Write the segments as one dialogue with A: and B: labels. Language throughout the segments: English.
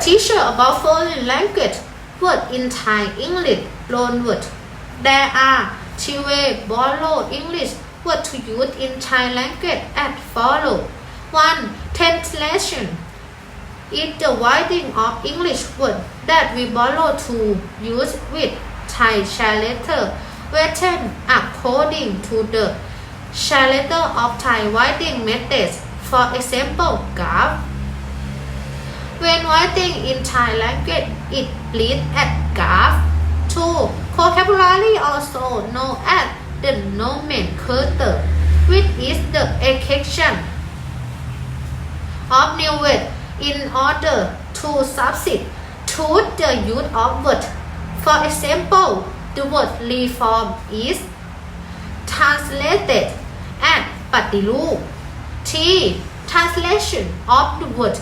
A: teacher about foreign language word in Thai English loan word there are three way borrow English word to use in Thai language as follow one translation is the writing of English word that we borrow to use with Thai letter written according to the letter of Thai writing methods. For example, graph. When writing in Thai language, it reads as graph. 2. Vocabulary also known as the nomenclature, which is the extraction of new word in order to substitute the use of word. For example, the word reform is translated as ปฏิรูป T. Translation of the word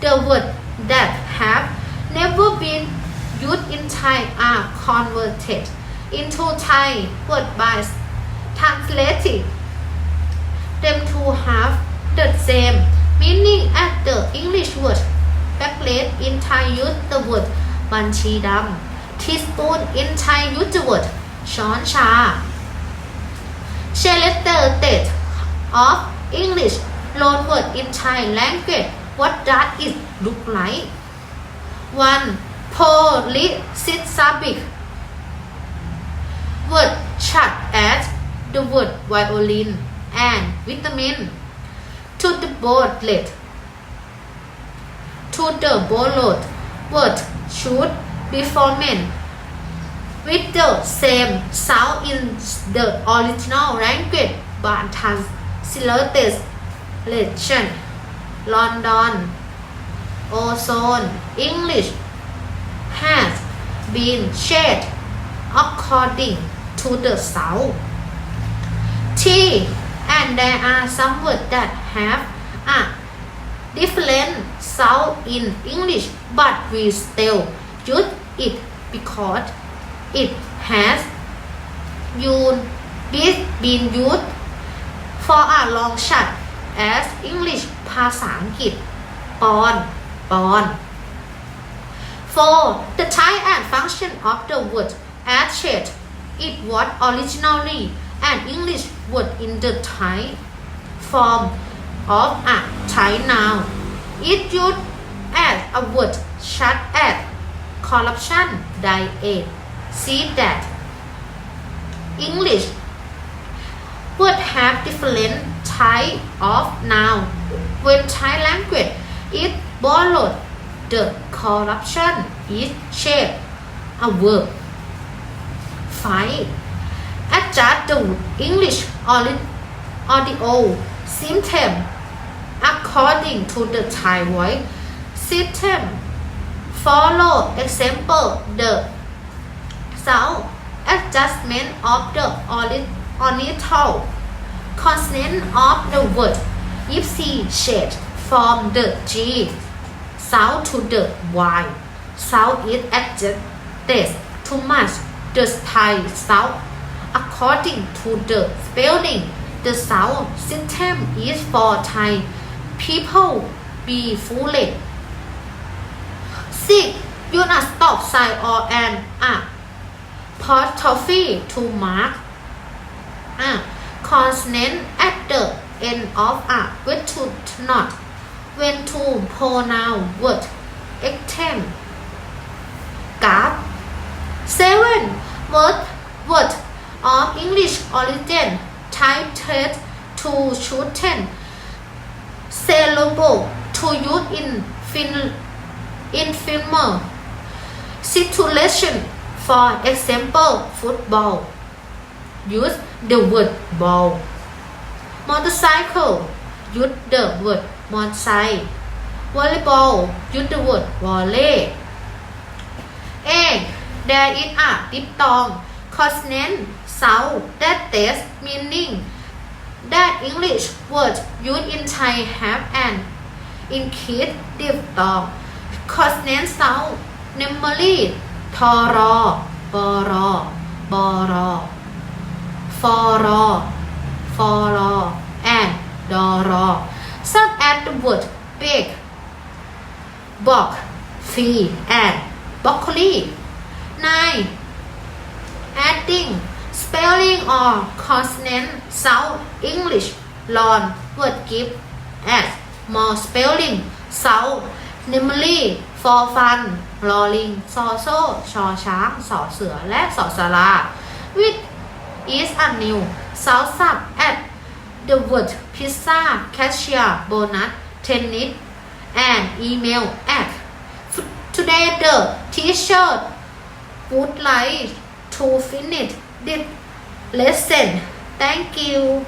A: the word that have never been used in Thai are converted into Thai word by translating them to have the same meaning as the English word backlet in Thai use the word บัญชีดำ teaspoon in Thai use the word ช้อนชา Shelter state of English loan word in Thai language What does it look like? 1. Polysyllabic word such as the word violin and vitamin. To the boatlet to the boatload word should be formed with the same sound in the original language but London. Ozone. English has been shared according to the sound. T and there are some words that have a different sound in English but we still use it because it has used, been used for a long shot as English ภาษาอังกฤษ ปอน ปอน 4. The type and function of the word as said it was originally an English word in the Thai form of a Thai noun. It used as a word such as corruption, diet. See that English would have different type of noun when Thai language is borrowed the corruption is shaped a verb 5. Adjust the English audio system according to the Thai voice system. Follow example the sound adjustment of the ornithal consonant of the word If Ipsy shade from the G sound to the Y. Sound is adjusted to match the Thai sound according to the spelling the sound system is for Thai people be fully six you a stop sign or an apostrophe ah. to mark a consonant at the end of a word to not when to pronoun word extend graph seven word word of English origin titled to shorten syllable to use in fin in filmer situation. For example football use the word ball motorcycle use the word motorcycle volleyball use the word volley egg there is a diphthong consonant sound that test meaning that English words used in Thai have an increased diphthong consonant sound namely ทอรอปอรอ free and broccoli 9 adding spelling or consonant sound English learn word give add more spelling sound namely for fun ลอลิงซอโซชอช้างสอเสือ และสอสารา with is a new sound sub add the word pizza cashier bonus tennis and email at today the teacher would like to finish this lesson thank you